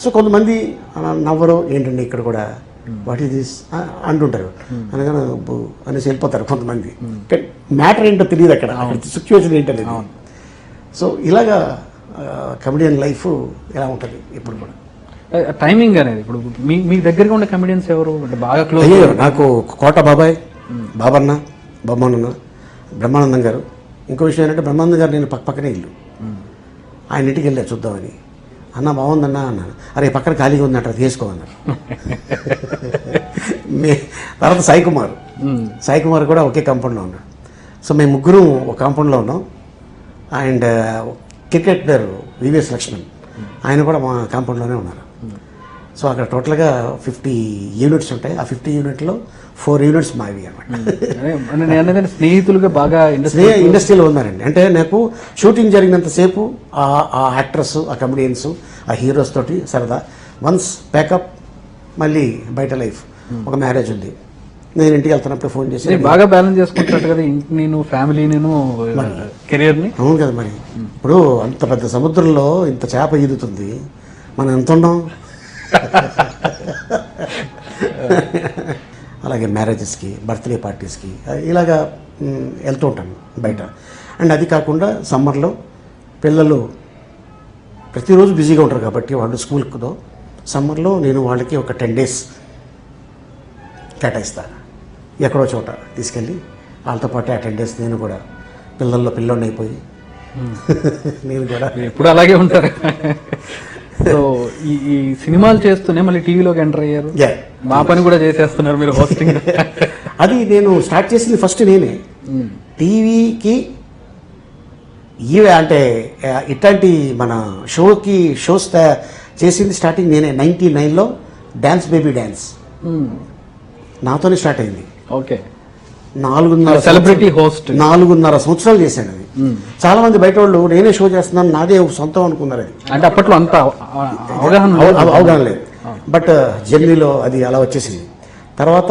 So కొంతమంది నవ్వరు ఏంటండి ఇక్కడ కూడా? వాట్ ఈస్ దిస్ అంటుంటారు. అనగానే "అబ్బో" అనేసి వెళ్ళిపోతారు కొంతమంది. మ్యాటర్ ఏంటో తెలియదు అక్కడ. సిచ్యువేషన్ ఏంటనేది సో ఇలాగా కమెడియన్ లైఫ్ ఎలా ఉంటుంది ఇప్పుడు కూడా? టైమింగ్ అనేది ఇప్పుడు మీ మీ దగ్గరగా ఉండే కమెడియన్స్ ఎవరు? అంటే బాగా క్లోజ్ అయ్యో నాకు కోట బాబాయ్ బాబన్న బొమ్మన్న బ్రహ్మానందం గారు. ఇంకో విషయం ఏంటంటే బ్రహ్మానందం గారు నేను పక్క పక్కనే ఇల్లు ఆయన ఇంటికి వెళ్ళా చూద్దామని. అన్న బాగుందన్నా అన్నాను అరే పక్కన ఖాళీగా ఉందంట అది తీసుకో అన్నారు. మే తర్వాత సాయి కుమార్ సాయి కుమార్ కూడా ఒకే కాంపౌండ్లో ఉన్నాడు. సో మేము ముగ్గురు ఒక కాంపౌండ్లో ఉన్నాం. And cricket player VVS Laxman. ఆయన కూడా మా కాంపౌండ్లోనే ఉన్నారు. సో అక్కడ టోటల్గా ఫిఫ్టీ యూనిట్స్ ఉంటాయి. ఆ ఫిఫ్టీ యూనిట్లో ఫోర్ యూనిట్స్ మావి అనమాట స్నేహితులుగా బాగా ఇండస్ట్రీ స్నేహ ఇండస్ట్రీలో ఉన్నారండి. అంటే నాకు షూటింగ్ జరిగినంతసేపు ఆ ఆ యాక్ట్రస్ ఆ కమెడియన్స్ ఆ హీరోస్ తోటి సరదా. వన్స్ ప్యాకప్ మళ్ళీ బయట లైఫ్ ఒక మ్యారేజ్ ఉంది. నేను ఇంటికి వెళ్తున్నప్పుడు ఫోన్ చేసి బాగా బ్యాలెన్స్ చేసుకుంటున్నట్టు కదా ఇంటి నేను ఫ్యామిలీ నేను కెరియర్ని. అవును కదా మరి. ఇప్పుడు అంత పెద్ద సముద్రంలో ఇంత చేప ఈదుతుంది. మనం ఎంత ఉన్నాం అలాగే మ్యారేజెస్కి బర్త్డే పార్టీస్కి ఇలాగా వెళ్తూ ఉంటాను బయట. అండ్ అది కాకుండా సమ్మర్లో పిల్లలు ప్రతిరోజు బిజీగా ఉంటారు కాబట్టి వాళ్ళు స్కూల్కుదో సమ్మర్లో నేను వాళ్ళకి ఒక టెన్ డేస్ కేటాయిస్తాను ఎక్కడో చోట తీసుకెళ్ళి వాళ్ళతో పాటు ఆ టెన్ డేస్ నేను కూడా పిల్లల్లో పిల్లోడిని అయిపోయి నేను కూడా ఎప్పుడు అలాగే ఉంటారు. సో ఈ ఈ సినిమాలు చేస్తూనే మళ్ళీ టీవీలోకి ఎంటర్ అయ్యారు. మా పని కూడా చేసేస్తున్నారు మీరు హోస్టింగ్ అది నేను స్టార్ట్ చేసింది ఫస్ట్ నేనే. టీవీకి ఇవే అంటే ఇట్లాంటి మన షోకి షోస్ చేసింది స్టార్టింగ్ నేనే నైంటీ నైన్లో డ్యాన్స్ బేబీ డ్యాన్స్ నాతోనే స్టార్ట్ అయింది. ఓకే నాలుగున్నర సెలబ్రిటీ హోస్ట్ నాలుగున్నర సంవత్సరాలు చేశాను అది. చాలా మంది బయట వాళ్ళు నేనే షో చేస్తున్నాను నాదే సొంతం అనుకున్నారు అది. అంటే అప్పట్లో అంత అవగాహన అవ- అవ- అవగాహన లేదు. బట్ జర్నీలో అది అలా వచ్చేసింది. తర్వాత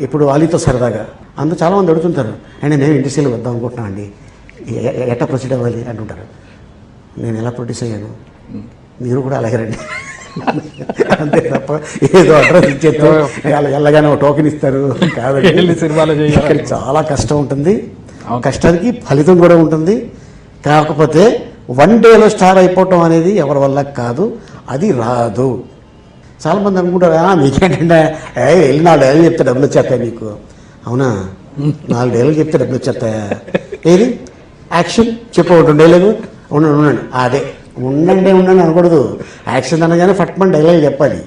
ఇప్పుడు అలీతో సరదాగా అందరూ చాలా మంది అడుగుతుంటారు అండ్ మేము ఇండస్ట్రీలో వద్దాం అనుకుంటున్నాం అండి. ఎ- ఎ- ఎట్లా ప్రొసీడ్ అవ్వాలి? అంటుంటారు. నేను ఎలా ప్రొడ్యూస్ అయ్యాను? మీరు కూడా అలాగే రండి. అంతే తప్ప ఏదో అడ్రస్ ఇచ్చేట్టు ఎల్లగానే ఒక టోకెన్ ఇస్తారు. వెళ్ళి సినిమాలో చేయాలి. చాలా కష్టం ఉంటుంది. కష్టానికి ఫలితం కూడా ఉంటుంది. కాకపోతే వన్ డేలో స్టార్ అయిపోవటం అనేది ఎవరి వల్ల కాదు అది రాదు. చాలా మంది అనుకుంటారు "ఆ, మీకేంటంటే ఏ వెళ్ళి నాలుగు డేలు చెప్తే డబ్బులు వచ్చేస్తాయి మీకు? అవునా? నాలుగు డేలు చెప్తే డబ్బులు వచ్చేస్తాయా? ఏది? యాక్షన్? చెప్పు ఒకటి డైలాగు ఉండండి ఉండండి అదే. ఉండండి ఉండండి అనకూడదు. యాక్షన్ అనగానే ఫట్మన్ డైలాగ్ చెప్పాలి.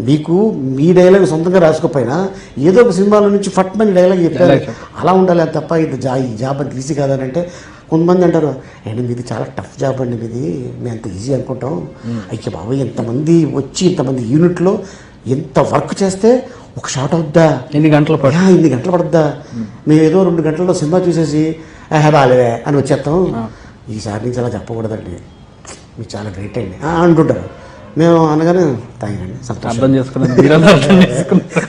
మీకు మీ డైలాగ్ సొంతంగా రాసుకోపోయినా ఏదో ఒక సినిమాలో నుంచి ఫట్మన్ డైలాగ్ చెప్పాలి. అలా ఉండాలి తప్ప ఇది జా ఈ జాబ్ అంత ఈజీ కాదని అంటే కొంతమంది అంటారు అండి మీది చాలా టఫ్ జాబ్ అండి మీది మేము అంత ఈజీ అనుకుంటాం. అయ్యో బాబోయ్ ఎంతమంది వచ్చి ఇంతమంది యూనిట్లో ఎంత వర్క్ చేస్తే ఒక షాట్ అవుద్దా? ఎన్ని గంటల పాటు? యా, ఇన్ని గంటలు పడుద్దా? మేము. ఏదో రెండు గంటల్లో సినిమా చూసేసి "ఆహా, బాగాలేదే అని వచ్చేస్తాం. ఈసారి నుంచి అలా చెప్పకూడదండి. మీరు చాలా గ్రేట్ అండి అంటుంటారు. మేము అనగానే థ్యాంక్ అండి సంతోషం. అర్థం చేసుకున్నారు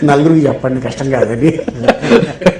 నలుగురికి చెప్పండి కష్టం కాదండి.